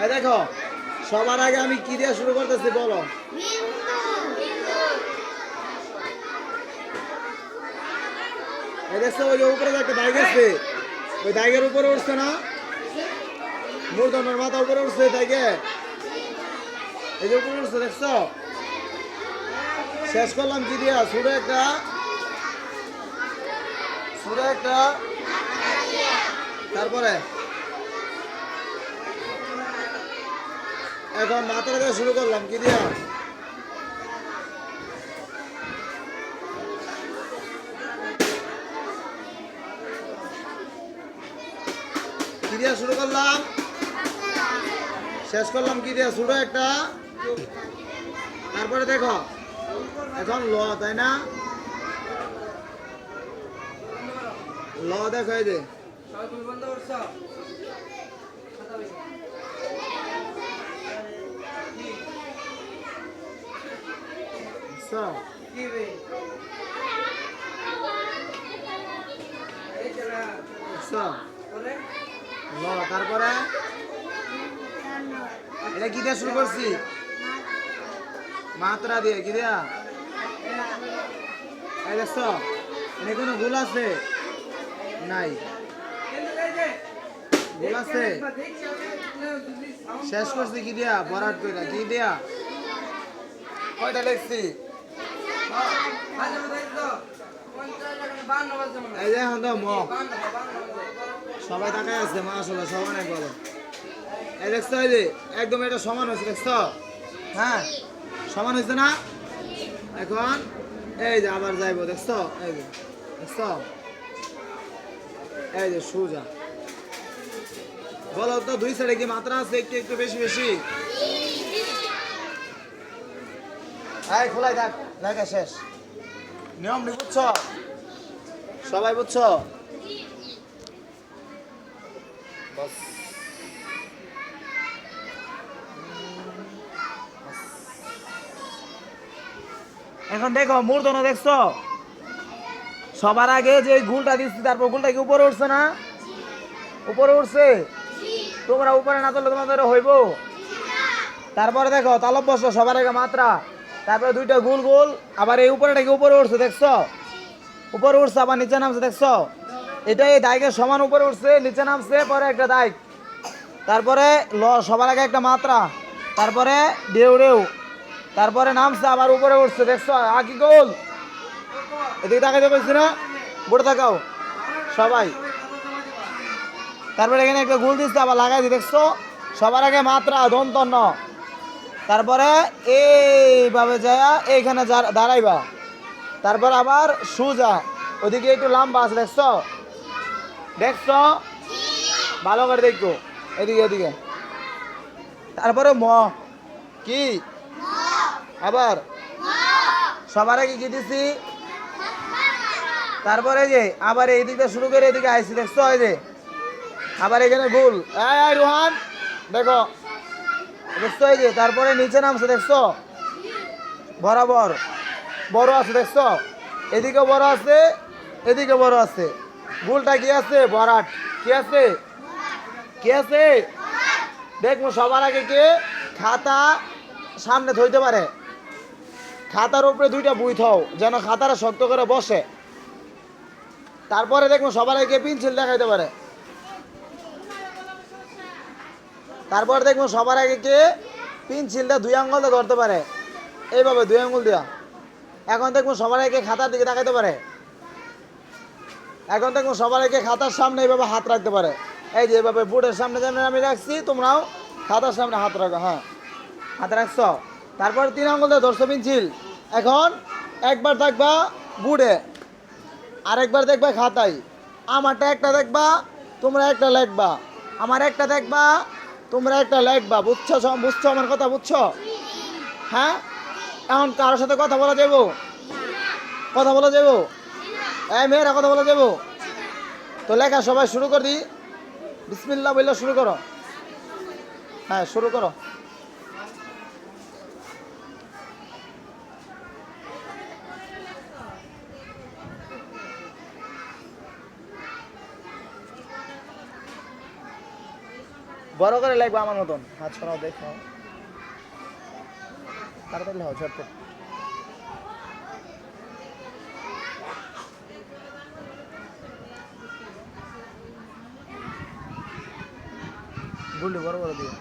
এই দেখো, সবার আগে আমি কি দিয়ে শুরু করতেছি বলো? ওই যে উপরে একটা ওই উপরে উঠছে না? মূর্ধনের মাথা উপরে উঠছে এই যে উপরে উঠছে, দেখছ? শেষ করলাম কি দিয়া? ছোট একটা। ছোট একটা। তারপরে? এখন মাথা দিয়ে শুরু করলাম, কি দিয়া? কি দিয়া শুরু করলাম? শেষ করলাম, কি দিয়া? ছোট একটা। তারপরে দেখো, এখন ল, তাই না? ল দেখো এই যে তারপরে? এটা শুরু করছি? মাত্রা দিয়ে কোনো ভুল আছে? নাই। ভুল আছে? শেষ করছি, কি দিয়া? বরাট কইরা, কি দিয়া? কয়টা লিখছি? এই যে এখন তো ম। বাজে সবাই তাকায় আছে, মাশাআল্লাহ সব অনেক ভালো। এই দেখছ, এই যে, একদম এটা সমান হয়েছে, দেখছ? হ্যাঁ? সমান হয়েছে না? এখন, এই যে আবার যাইবো, দেখছ? এই যে, দেখছ? এই যে সোজা। বলো তো, দুই সাইডে কি মাত্রা আছে, একটু একটু বেশি বেশি? খোলাই থাক। লেখা শেষ। নিয়ম নি বুঝছ? সবাই বুঝছ? বাস। এখন দেখো মূর্ধন্য দেখছ? সবার আগে যে গুলটা দিচ্ছি তারপর গুলটা কি উপরে উঠছে না? উপরে উঠছে? তোমরা উপরে না তুললে তোমাদের হইব? তারপরে দেখো তালব বসো সবার আগে মাত্রা। তারপরে দুইটা গুল গোল, আবার এই উপরেটা কি উপরে উঠছে, দেখছ? উপরে উঠছে, আবার নিচে নামছে, দেখছ? এটা এই দায়কের সমান উপরে উঠছে, নিচে নামছে, পরে একটা দায়ক। তারপরে ল, সবার আগে একটা মাত্রা। তারপরে ডেউ ডেউ তারপরে নামছে, আবার উপরে উঠছে, দেখছ? আকি গোল? এদিকে তাকাইতে পারছি না? বড় তাকাও। সবাই। তারপরে এখানে একটা গোল দিচ্ছে, আবার লাগাই দেখছ? সবার আগে মাত্রা, দন্তন্য। তারপরে এইভাবে যায় এইখানে দাঁড়াইবা। তারপর আবার সুজা, ওদিকে একটু লম্বা আছে, দেখছ? দেখছ? ভালো করে দেখো, এদিকে এদিকে। তারপরে ম, কি? আবার? সবার আগে কি দিছি? তারপরে যে, আবার এই দিকটা শুরু করে এদিকে আইসি দেখছ? এই যে, আবার এখানে এই, রোহান, দেখো। দেখছ এই যে, তারপরে নিচে নামছে, দেখছ? বরাবর। বড় আছে, দেখছ? এদিকে বড় আছে, এদিকে বড় আছে। গোলটা কি আছে? বরাট। কি আছে? কি আছে? দেখব সবার আগে কে? খাতা সামনে ধইতে পারে। খাতার উপরে দুইটা বুই থাও, যেন খাতাটা শক্ত করে বসে। তারপরে দেখব সবার আগে পেন্সিল দেখাইতে পারে। তারপর দেখব সবার আগে কে? পেন্সিলটা দুই আঙ্গুল দিয়ে ধরতে পারে। এইভাবে দুই আঙ্গুল দেওয়া এখন দেখব সবার আগে খাতার দিকে দেখাইতে পারে। এখন দেখব সবার আগে খাতার সামনে এইভাবে হাত রাখতে পারে। এই যে এইভাবে বোর্ডের সামনে যেমন আমি রাখছি, তোমরাও খাতার সামনে হাত রাখো হ্যাঁ। হাত রাখছো। তারপর তিন আঙ্গুল দিয়ে ধরছো পেন্সিল এখন একবার দেখবা বুড়ে আরেকবার দেখবা খাতায়। আমারটা একটা দেখবা, তোমরা একটা লেখবা। আমার একটা দেখবা তোমরা একটা লেখবা বুঝছ বুঝছ আমার কথা, বুঝছ? হ্যাঁ? এখন কারোর সাথে কথা বলা যাব কথা বলা যাব এই মেয়েরা কথা বলা যাব তো লেখা সবাই শুরু করি। বিসমিল্লা বললে শুরু করো। হ্যাঁ শুরু করো। বড় করে লাগবে আমার মতন। হাত ছড়াও দেখো। তাড়াতাড়ি লেখো ঝটপট গুলি বড় বড় দিও।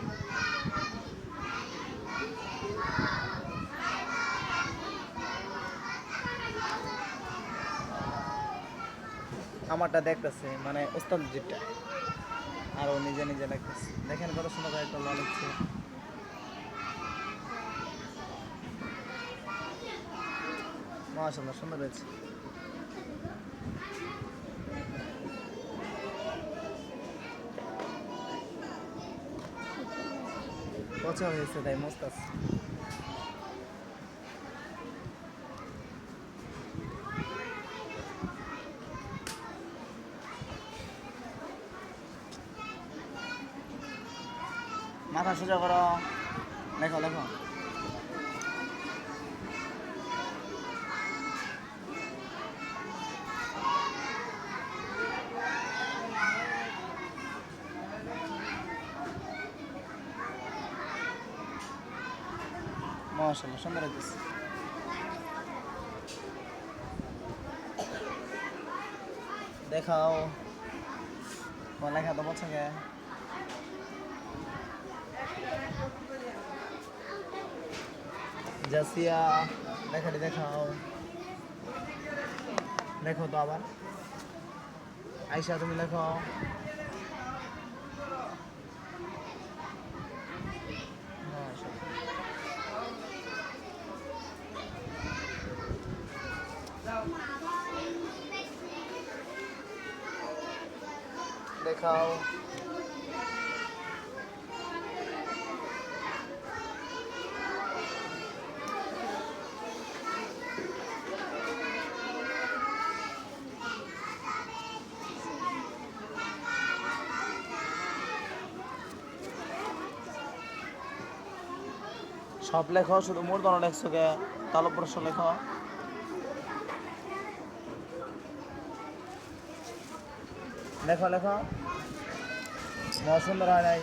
আমারটা দেখতেছে মানে ওস্তাদ যেটা আর ও নিজে নিজে দেখতেছে দেখেন কত সুন্দর একটা ল লিখছে মাশাআল্লাহ, সুন্দর হয়েছে। পচা হয়েছে তাই, মস্ত আছে। মাথা সোজা করো। লেখো লেখো মাশাআল্লাহ সুন্দর হইতেছে দেখাও। তোমার লেখা তো বলছে জাসিয়া লেখাটি দেখাও। লেখো তো আবার। আয়শা তুমি লেখো। মাশাআল্লাহ। দেখাও। সব লেখো শুধু মূর্ধন লেখছো কে তাল প্রশ্ন লেখো। লেখো লেখো। সুন্দর হয় নাই।